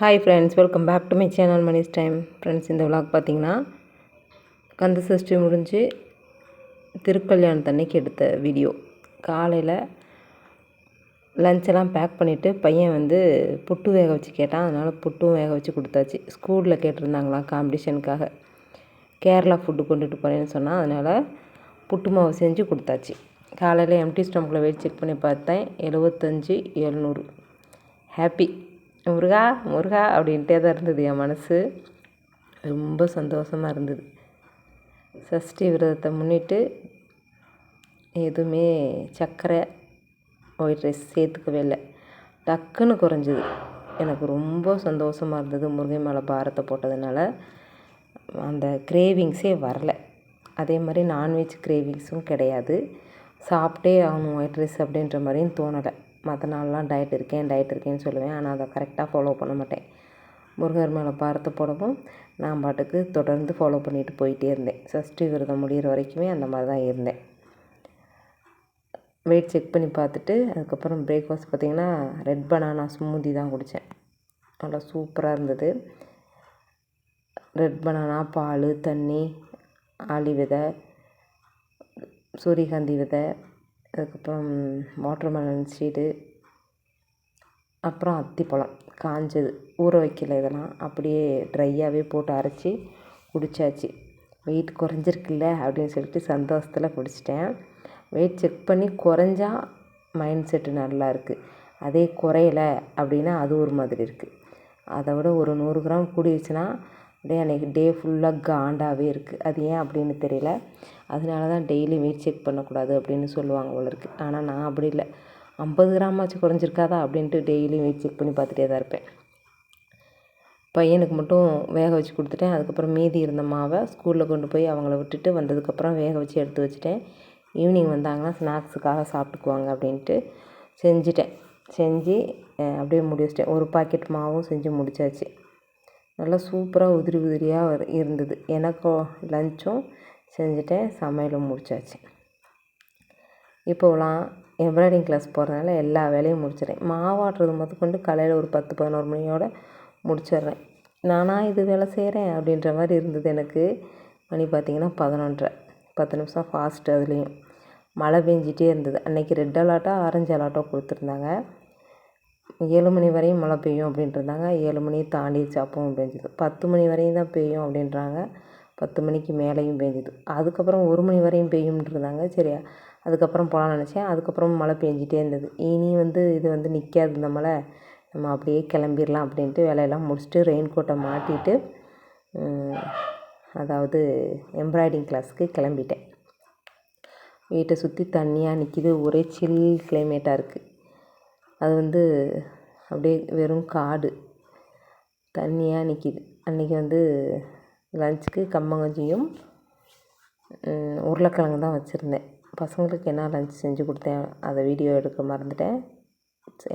Hi friends welcome back to my channel Mani's time friends இந்த vlog பார்த்தீங்கன்னா கந்த சஷ்டி முடிஞ்சு திருக்கல்யாணத்தன்னைக்கு எடுத்த வீடியோ காலையில் லஞ்செல்லாம் பேக் பண்ணிவிட்டு பையன் வந்து புட்டு வேக வச்சு கேட்டான். அதனால் புட்டும் வேக வச்சு கொடுத்தாச்சு. ஸ்கூலில் கேட்டிருந்தாங்களாம் காம்படிஷனுக்காக கேரளா ஃபுட்டு கொண்டுட்டு போகிறேன்னு சொன்னால் அதனால் புட்டு மாவு செஞ்சு கொடுத்தாச்சு. காலையில் எம்டி ஸ்டம்பில் வெயிட் செக் பண்ணி பார்த்தேன். எழுபத்தஞ்சி எழுநூறு. ஹாப்பி முருகா முருகா அப்படின்ட்டே தான் இருந்தது என் மனசு. ரொம்ப சந்தோஷமாக இருந்தது. சஷ்டி விரதத்தை முன்னிட்டு எதுவுமே சர்க்கரை ஒயிட் ரைஸ் சேர்த்துக்கவே இல்லை. டக்குன்னு குறைஞ்சிது. எனக்கு ரொம்ப சந்தோஷமாக இருந்தது முருகை மேலே பாரத்தை போட்டதுனால. அந்த கிரேவிங்ஸே வரல. அதே மாதிரி நான்வெஜ் கிரேவிங்ஸும் கிடையாது. சாப்பிட்டே ஆகணும் ஒயிட் ரைஸ் அப்படின்ற மாதிரியும் தோணலை. மற்ற நாள்லாம் டயட் இருக்கேன் டயட் இருக்கேன்னு சொல்லுவேன். ஆனால் அதை கரெக்டாக ஃபாலோ பண்ண மாட்டேன். முருகர் மேலே பாரத்தை போடவும் நான் பாட்டுக்கு தொடர்ந்து ஃபாலோ பண்ணிட்டு போயிட்டே இருந்தேன். சஷ்டி விரதம் முடிகிற வரைக்குமே அந்த மாதிரி தான் இருந்தேன். வெயிட் செக் பண்ணி பார்த்துட்டு அதுக்கப்புறம் பிரேக்ஃபாஸ்ட் பார்த்திங்கன்னா ரெட் பனானா ஸ்மூதி தான் குடித்தேன். நல்லா சூப்பராக இருந்தது. ரெட் பனானா பால் தண்ணி ஆளி விதை சூரியகாந்தி விதை அதுக்கப்புறம் வாட்டர்மெலன் சீடு அப்புறம் அத்திப்பழம் காஞ்சது ஊற வைக்கல இதெல்லாம். அப்படியே ட்ரையாகவே போட்டு அரைச்சி குடித்தாச்சு வெயிட் குறைஞ்சிருக்குல்ல அப்படின்னு சொல்லிட்டு சந்தோஷத்தில் குடிச்சிட்டேன். வெயிட் செக் பண்ணி குறைஞ்சா மைண்ட் செட்டு நல்லா இருக்குது அதே குறையலை அப்படின்னா அது ஒரு மாதிரி இருக்குது அதை விட ஒரு நூறு கிராம் கூடிடுச்சுன்னா அப்படியே அன்றைக்கி டே ஃபுல்லாக காண்டாகவே இருக்குது அது ஏன் அப்படின்னு தெரியல. அதனால தான் டெய்லி வெயிட் செக் பண்ணக்கூடாது அப்படின்னு சொல்லுவாங்க போல இருக்குது ஆனால் நான் அப்படி இல்லை. ஐம்பது கிராமாச்சும் குறைஞ்சிருக்காதா அப்படின்ட்டு டெய்லியும் வெயிட் செக் பண்ணி பார்த்துட்டே தான் இருப்பேன். பையனுக்கு மட்டும் வேக வச்சு கொடுத்துட்டேன். அதுக்கப்புறம் மீதி இருந்த மாவை ஸ்கூலில் கொண்டு போய் அவங்கள விட்டுட்டு வந்ததுக்கப்புறம் வேக வச்சு எடுத்து வச்சுட்டேன். ஈவினிங் வந்தாங்கன்னா ஸ்நாக்ஸுக்காக சாப்பிட்டுக்குவாங்க அப்படின்ட்டு செஞ்சுட்டேன். செஞ்சு அப்படியே முடி வச்சிட்டேன். ஒரு பாக்கெட் மாவும் செஞ்சு முடிச்சாச்சு. நல்லா சூப்பராக உதிரி உதிரியாக இருந்தது. எனக்கும் லஞ்சும் செஞ்சுட்டேன். சமையலும் முடிச்சாச்சு. இப்போலாம் எம்ப்ராய்டிங் கிளாஸ் போகிறதுனால எல்லா வேலையும் முடிச்சிடுறேன் மாவாட்டுறது முதற்கொண்டு காலையில் ஒரு பத்து பதினோரு மணியோடு முடிச்சிடுறேன் நானாக இது வேலை செய்கிறேன் அப்படின்ற மாதிரி இருந்தது எனக்கு. மணி பார்த்திங்கன்னா பதினொன்றரை பத்து நிமிஷம் ஃபாஸ்ட்டு அதுலேயும். மழை பெஞ்சிட்டே இருந்தது. அன்றைக்கி ரெட் அலாட்டோ ஆரஞ்சு அலாட்டோ கொடுத்துருந்தாங்க. ஏழு மணி வரையும் மழை பெய்யும் அப்படின்ட்டுருந்தாங்க ஏழு மணி தாண்டி அப்பவும் பெஞ்சுது பத்து மணி வரையும் தான் பெய்யும் அப்படின்றாங்க. பத்து மணிக்கு மேலேயும் பெஞ்சுது அதுக்கப்புறம் ஒரு மணி வரையும் பெய்யும்ன்ட்டுருந்தாங்க சரி அதுக்கப்புறம் போகலான்னு நினச்சேன். அதுக்கப்புறம் மழை பெஞ்சிட்டே இருந்தது. இனி வந்து இது வந்து நிற்காது இந்த மழை. நம்ம அப்படியே கிளம்பிடலாம் அப்படின்ட்டு வேலையெல்லாம் முடிச்சுட்டு ரெயின் கோட்டை மாட்டிட்டு அதாவது எம்ப்ராய்டிங் கிளாஸுக்கு கிளம்பிட்டேன். வீட்டை சுற்றி தண்ணியாக நிற்கிது ஒரே சில் கிளைமேட்டாக இருக்குது அது வந்து அப்படியே வெறும் காடு. தண்ணியாக நிற்கிது அன்றைக்கி வந்து லஞ்சுக்கு கம்மங்கஞ்சியும் உருளைக்கிழங்கு தான் வச்சுருந்தேன். பசங்களுக்கு என்ன லஞ்ச் செஞ்சு கொடுத்தேன் அதை வீடியோ எடுக்க மறந்துட்டேன்.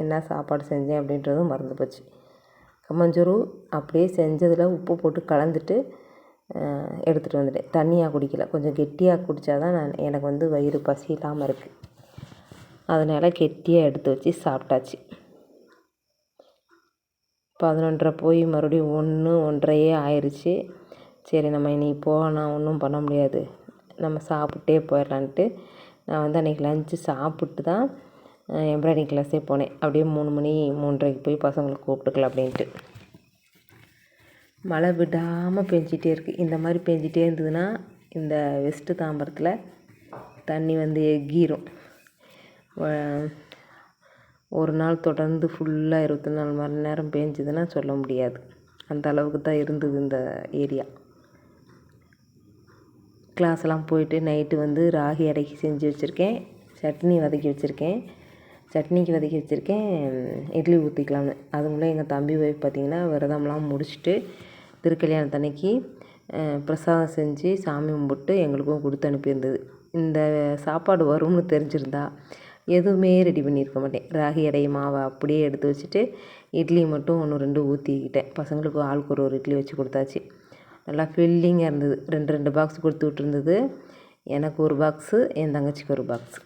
என்ன சாப்பாடு செஞ்சேன் அப்படின்றதும் மறந்து போச்சு. கம்மஞ்சோறு அப்படியே செஞ்சதில் உப்பு போட்டு கலந்துட்டு எடுத்துகிட்டு வந்துட்டேன். தண்ணியாக குடிக்கல. கொஞ்சம் கெட்டியாக குடித்தா தான் நான் எனக்கு வந்து வயிறு பசி இல்லாமல் இருக்குது அதனால் கெட்டியாக எடுத்து வச்சு சாப்பிட்டாச்சு. பதினொன்றரை போய் மறுபடியும் ஒன்று ஒன்றரையே ஆயிடுச்சு சரி நம்ம இனி போனால் ஒன்றும் பண்ண முடியாது. நம்ம சாப்பிட்டே போயிடலான்ட்டு. நான் வந்து அன்றைக்கி லஞ்சு சாப்பிட்டு தான் எம்ப்ராய்டிங் கிளாஸே போனேன். அப்படியே மூணு மணி மூன்றரைக்கு போய் பசங்களை கூப்பிட்டுக்கலாம் அப்படின்ட்டு. மழை விடாமல் பெஞ்சிட்டே இருக்குது இந்த மாதிரி பெஞ்சிட்டே இருந்ததுன்னா இந்த வெஸ்ட்டு தாம்பரத்தில் தண்ணி வந்து எகிரும் ஒரு நாள் தொடர்ந்து ஃபுல்லாக இருபத்தி நாலு மணி நேரம் பேஞ்சுதுன்னா சொல்ல முடியாது. அந்த அளவுக்கு தான் இருந்தது இந்த ஏரியா. கிளாஸ்லாம் போயிட்டு நைட்டு வந்து ராகி அடைக்கி செஞ்சு வச்சுருக்கேன். சட்னி வதக்கி வச்சுருக்கேன். சட்னிக்கு வதக்கி வச்சுருக்கேன். இட்லி ஊற்றிக்கலாம்னு அதுக்குள்ளே எங்கள் தம்பி ஒய்ஃப் பார்த்திங்கன்னா விரதம்லாம் முடிச்சுட்டு திருக்கல்யாணத்தன்னைக்கு பிரசாதம் செஞ்சு சாமி கும்பிட்டு எங்களுக்கும் கொடுத்து அனுப்பியிருந்தது. இந்த சாப்பாடு வரும்னு தெரிஞ்சிருந்தா எதுவுமே ரெடி பண்ணியிருக்க மாட்டேன். ராகி அடைய மாவை அப்படியே எடுத்து வச்சுட்டு இட்லி மட்டும் ஒன்று ரெண்டு ஊற்றிக்கிட்டேன் பசங்களுக்கு ஆளுக்கு ஒரு ஒரு இட்லி வச்சு கொடுத்தாச்சு. நல்லா ஃபில்லிங்காக இருந்தது. ரெண்டு ரெண்டு பாக்ஸ் கொடுத்து விட்ருந்தது எனக்கு ஒரு பாக்ஸு என் தங்கச்சிக்கு ஒரு பாக்ஸு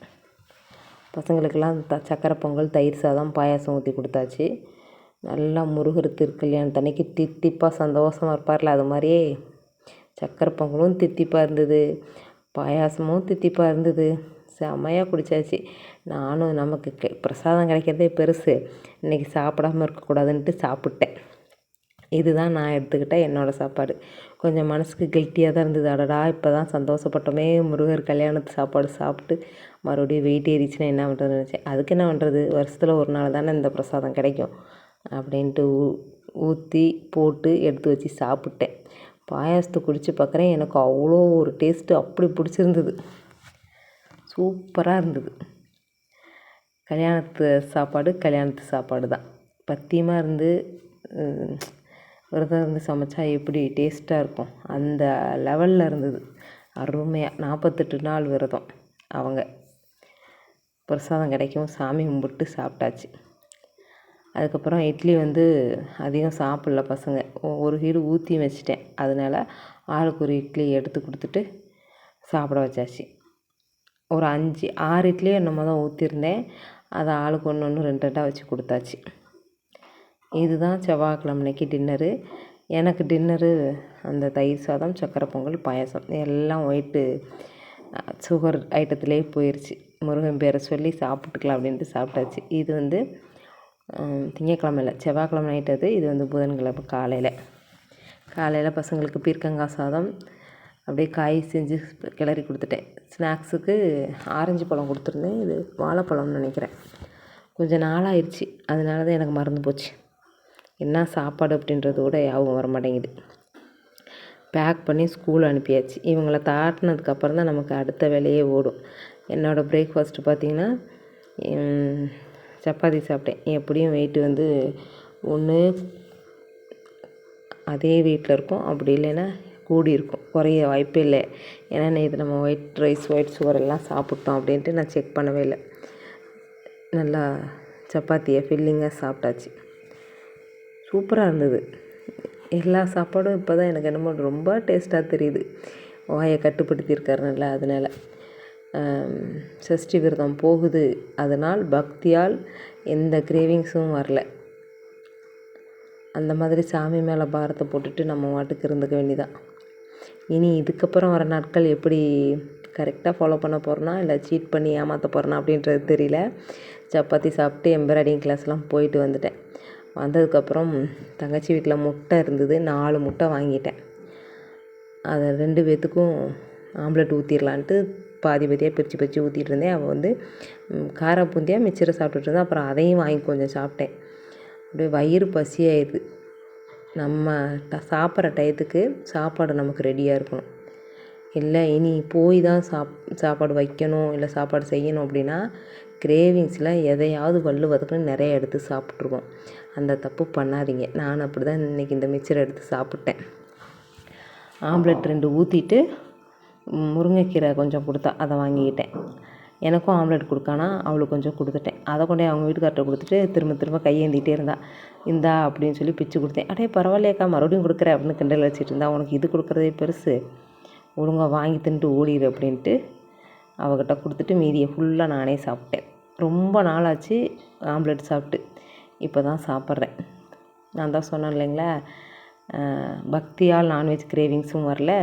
பசங்களுக்கெல்லாம் த சக்கரை பொங்கல் தயிர் சாதம் பாயாசம் ஊற்றி கொடுத்தாச்சு. நல்லா முருகர் திருக்கல்யாணத்தன்னைக்கு தித்திப்பாக சந்தோஷமாக இருப்பார்ல அது மாதிரியே சக்கரை பொங்கலும் தித்திப்பாக இருந்தது. பாயாசமும் தித்திப்பாக இருந்தது. செம்மையாக குடித்தாச்சு நானும் நமக்கு கெ பிரசாதம் கிடைக்கிறதே பெருசு. இன்றைக்கி சாப்பிடாம இருக்கக்கூடாதுன்ட்டு சாப்பிட்டேன். இதுதான் நான் எடுத்துக்கிட்ட என்னோடய சாப்பாடு. கொஞ்சம் மனசுக்கு கில்ட்டியாக தான் இருந்தது. அடடா இப்போ தான் சந்தோஷப்பட்டோமே. முருகர் கல்யாணத்து சாப்பாடு சாப்பிட்டு மறுபடியும் வெயிட் ஏறிச்சுன்னா என்ன பண்ணுறதுன்னு நினச்சேன். அதுக்கு என்ன பண்ணுறது வருஷத்தில் ஒரு நாள் தானே இந்த பிரசாதம் கிடைக்கும். அப்படின்ட்டு ஊ ஊற்றி போட்டு எடுத்து வச்சு சாப்பிட்டேன். பாயாசத்தை குடித்து பார்க்குறேன் எனக்கு அவ்வளோ ஒரு டேஸ்ட்டு அப்படி பிடிச்சிருந்தது. சூப்பராக இருந்தது. கல்யாணத்து சாப்பாடு கல்யாணத்து சாப்பாடு தான். பத்தியமாக இருந்து விரதம் இருந்து சமைச்சா எப்படி டேஸ்ட்டாக இருக்கும்? அந்த லெவலில் இருந்தது. அருமையாக நாற்பத்தெட்டு நாள் விரதம் அவங்க. பிரசாதம் கிடைக்கும் சாமி கும்பிட்டு சாப்பிட்டாச்சு. அதுக்கப்புறம் இட்லி வந்து அதிகம் சாப்பிடல பசங்க. ஒரு ஹீடு ஊற்றி வச்சிட்டேன். அதனால ஆளுக்கு ஒரு இட்லி எடுத்து கொடுத்துட்டு சாப்பிட வச்சாச்சு. ஒரு அஞ்சு ஆறு இட்லியோ என்னமோ தான் ஊற்றிருந்தேன் அதை ஆளுக்கு ஒன்று ஒன்று ரெண்டு ரெண்டாக வச்சு கொடுத்தாச்சு. இதுதான் செவ்வாய்க்கிழமை அன்னைக்கு டின்னரு எனக்கு டின்னரு அந்த தயிர் சாதம் சக்கரை பொங்கல் பாயாசம். எல்லாம் ஒயிட்டு சுகர் ஐட்டத்திலே போயிடுச்சு முருகன் பேரை சொல்லி சாப்பிட்டுக்கலாம் அப்படின்ட்டு சாப்பிட்டாச்சு. இது வந்து திங்கக்கிழமையில் செவ்வாய்க்கிழமை நைட்டு அது. இது வந்து புதன்கிழமை காலையில். காலையில் பசங்களுக்கு பீர்க்கங்காய் சாதம் அப்படியே காய் செஞ்சு கிளறி கொடுத்துட்டேன். ஸ்நாக்ஸுக்கு ஆரஞ்சு பழம் கொடுத்துருந்தேன். இது வாழைப்பழம்னு நினைக்கிறேன். கொஞ்சம் நாளாகிடுச்சு அதனால தான் எனக்கு மறந்து போச்சு. என்ன சாப்பாடு அப்படின்றது கூட யாவும் வர மாட்டேங்குது பேக் பண்ணி ஸ்கூல் அனுப்பியாச்சு. இவங்களை தாட்டினதுக்கப்புறம் தான் நமக்கு அடுத்த வேலையே ஓடும். என்னோடய பிரேக்ஃபாஸ்ட்டு பார்த்திங்கன்னா சப்பாத்தி சாப்பிட்டேன். எப்படியும் வெயிட்டு வந்து ஒன்று அதே வீட்டில் இருக்கும். அப்படி இல்லைன்னா கூடி இருக்கும் குறைய வாய்ப்பே இல்லை. ஏன்னா இது நம்ம ஒயிட் ரைஸ் ஒயிட் சுகர் எல்லாம் சாப்பிட்டோம் அப்படின்ட்டு நான் செக் பண்ணவே இல்லை. நல்லா சப்பாத்தியை ஃபில்லிங்காக சாப்பிட்டாச்சு. சூப்பராக இருந்தது. எல்லா சாப்பாடும் இப்போ தான் எனக்கு என்னமோ ரொம்ப டேஸ்ட்டாக தெரியுது. வாயை கட்டுப்படுத்தியிருக்காருனால அதனால். சஷ்டி விரதம் போகுது. அதனால் பக்தியால் எந்த கிரேவிங்ஸும் வரல. அந்த மாதிரி சாமி மேலே பாரத்தை போட்டுட்டு நம்ம வாட்டுக்கு இருந்துக்க வேண்டிதான் இனி இதுக்கப்புறம் வர நாட்கள் எப்படி கரெக்டாக ஃபாலோ பண்ண போகிறேன்னா இல்லை சீட் பண்ணி ஏமாற்ற போகிறனா அப்படின்றது தெரியல. சப்பாத்தி சாப்பிட்டு எம்ப்ராய்டிங் கிளாஸ்லாம் போயிட்டு வந்துட்டேன். வந்ததுக்கப்புறம் தங்கச்சி வீட்டில் முட்டை இருந்தது நாலு முட்டை வாங்கிட்டேன். அதை ரெண்டு பேர்த்துக்கும் ஆம்லெட் ஊற்றிடலான்ட்டு பாதி பாதியாக பிரித்து பிரித்து ஊற்றிட்டு இருந்தேன். அவள் வந்து கார பூந்தியாக மிச்சரை சாப்பிட்டுட்டு இருந்தேன் அப்புறம் அதையும் வாங்கி கொஞ்சம் சாப்பிட்டேன். அப்படியே வயிறு பசியாயிடுது. நம்ம ட சாப்பிட்ற டயத்துக்கு சாப்பாடு நமக்கு ரெடியாக இருக்கணும். இல்லை இனி போய் தான் சாப் சாப்பாடு வைக்கணும் இல்லை சாப்பாடு செய்யணும் அப்படின்னா கிரேவிங்ஸில் எதையாவது வல்லு வதக்குன்னு நிறைய எடுத்து சாப்பிட்ருவோம். அந்த தப்பு பண்ணாதீங்க. நான் அப்படி தான் இன்றைக்கி இந்த மிச்சரை எடுத்து சாப்பிட்டேன். ஆம்லெட் ரெண்டு ஊற்றிட்டு முருங்கைக்கீரை கொஞ்சம் கொடுத்தா அதை வாங்கிக்கிட்டேன். எனக்கும் ஆம்லெட் கொடுக்கானா? அவளுக்கு கொஞ்சம் கொடுத்துட்டேன். அதை கொண்டே அவங்க வீட்டுக்கார்ட்ட கொடுத்துட்டு திரும்ப திரும்ப கையேந்திகிட்டே இருந்தா. இந்தா அப்படின்னு சொல்லி பிச்சு கொடுத்தேன். அடே பரவாயில்லையாக்கா மறுபடியும் கொடுக்குற அப்படின்னு கிண்டல் வச்சுட்டு இருந்தா. உனக்கு இது கொடுக்குறதே பெருசு. ஒழுங்காக வாங்கி தின்ட்டு ஓடிடு அப்படின்ட்டு அவகிட்ட கொடுத்துட்டு மீதியை ஃபுல்லாக நானே சாப்பிட்டேன். ரொம்ப நாளாச்சு ஆம்லெட் சாப்பிட்டு. இப்போ தான் சாப்பிட்றேன். நான் தான் சொன்னேன் இல்லைங்களா? பக்தியால் நான்வெஜ் கிரேவிங்ஸும் வரல.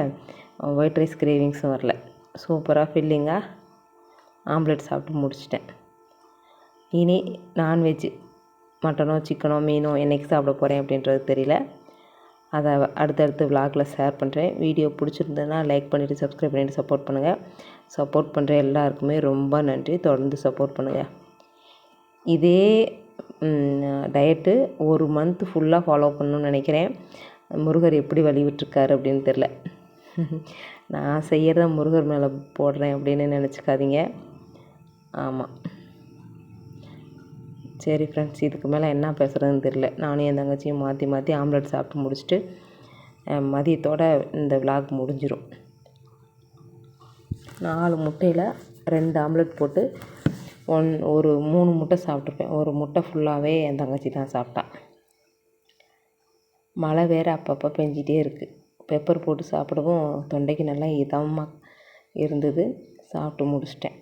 ஒயிட் ரைஸ் கிரேவிங்ஸும் வரல. சூப்பராக ஃபில்லிங்காக ஆம்லெட் சாப்பிட்டு முடிச்சிட்டேன். இனி நான்வெஜ் மட்டனோ சிக்கனோ மீனோ என்றைக்கு சாப்பிட போகிறேன் அப்படின்றது தெரியல. அதை அடுத்தடுத்து விலாகில் ஷேர் பண்ணுறேன் வீடியோ பிடிச்சிருந்ததுன்னா லைக் பண்ணிவிட்டு சப்ஸ்கிரைப் பண்ணிவிட்டு சப்போர்ட் பண்ணுங்கள் சப்போர்ட் பண்ணுற எல்லாருக்குமே ரொம்ப நன்றி. தொடர்ந்து சப்போர்ட் பண்ணுங்கள் இதே டயட்டு ஒரு மந்த் ஃபுல்லாக ஃபாலோ பண்ணணும்னு நினைக்கிறேன். முருகர் எப்படி வழிவிட்டுருக்காரு அப்படின்னு தெரில நான் செய்கிறத முருகர் மேலே போடுறேன் அப்படின்னு நினச்சிக்காதீங்க. ஆமாம் சரி ஃப்ரெண்ட்ஸ் இதுக்கு மேலே என்ன பேசுகிறதுன்னு தெரில நானும் என் தங்கச்சியும் மாற்றி மாற்றி ஆம்லெட் சாப்பிட்டு முடிச்சுட்டு மதியத்தோட இந்த விலாக் முடிஞ்சிடும் நாலு முட்டையில் ரெண்டு ஆம்லெட் போட்டு ஒன் ஒரு மூணு முட்டை சாப்பிட்ருப்பேன் ஒரு முட்டை ஃபுல்லாகவே என் தங்கச்சி தான் சாப்பிட்டா. மழை வேறு அப்பப்போ பெஞ்சிட்டே இருக்குது பெப்பர் போட்டு சாப்பிடவும் தொண்டைக்கு நல்லா இதமாக இருந்தது. சாப்பிட்டு முடிச்சிட்டேன்.